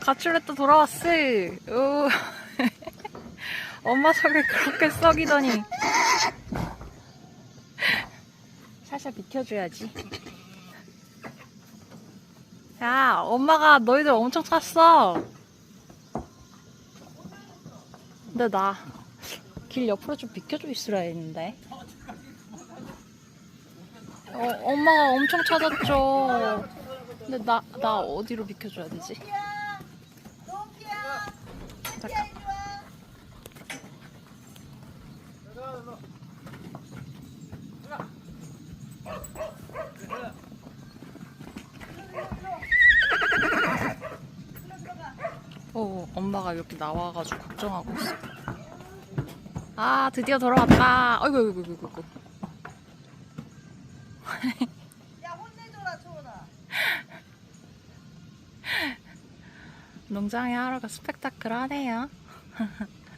가출했다 돌아왔어. 오. 엄마 속에 그렇게 썩이더니. 살살 비켜줘야지. 야, 엄마가 너희들 엄청 찼어. 근데 나 길 옆으로 좀 비켜줘 있으라 했는데. 어, 엄마가 엄청 찾았죠. 근데 나, 나 어디로 비켜줘야 되지? 어, 엄마가 이렇게 나와가지고 걱정하고 있어. 아, 드디어 돌아왔다. 아이고, 아이고, 아이고, 아이고. 야 혼내줘라 초원아 농장의 하루가 스펙타클하네요.